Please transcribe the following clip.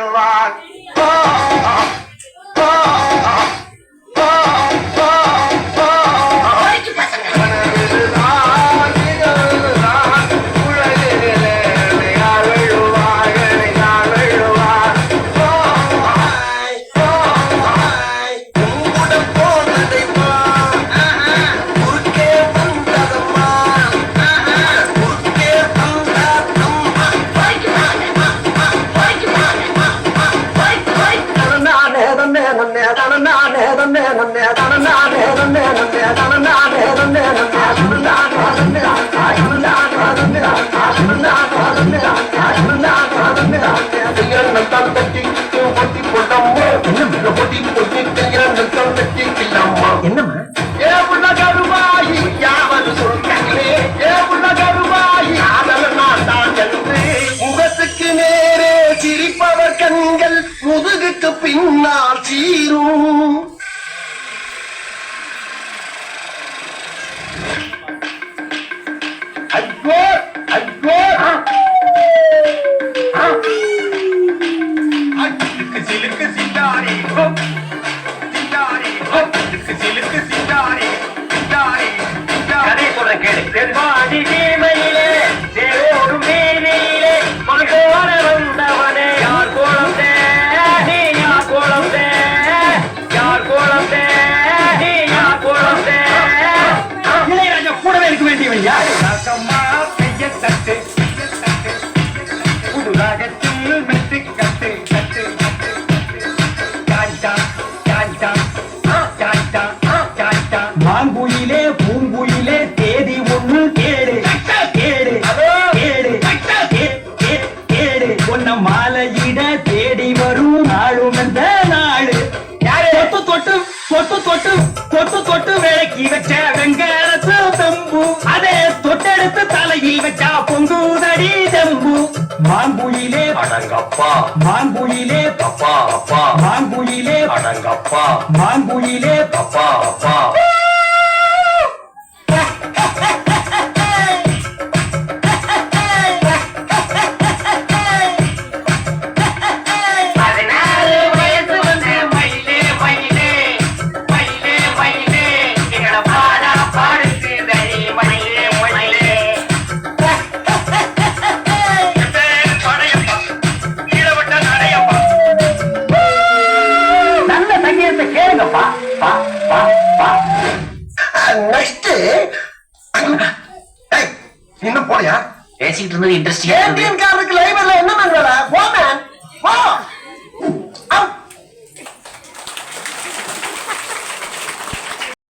Oh, oh, oh. முகத்துக்கு நேரே சிரிப்பவர் கண்கள் முதுகுக்கு பின்னால் சீரும். ஐயோ மாங்குயிலே பூங்குயிலே தேதி ஒன்று கேடு கேடு கேடு கேடு உன்ன மாலையிட தேடி வரும் நாளும் எந்த நாடு தொட்டு தொட்டு தொட்டு தொட்டு தொட்டு தொட்டு விளக்கி வச்ச வெங்காரத்து தம்பு. அதே தொட்டெடுத்து தலையில் வச்சா செங்கோதடி தம்பு மாங்குயிலே அடங்கப்பா. மாங்குயிலே தப்பா அப்பா. மாங்குயிலே அடங்கப்பா. மாங்குயிலே தப்பா அப்பா. இன்னும் போலயா பேசிட்டு இருந்தது இன்ட்ரெஸ்டிங் ஏடிஎம் காரருக்கு லைப்ரரியில என்ன பண்றா போமே.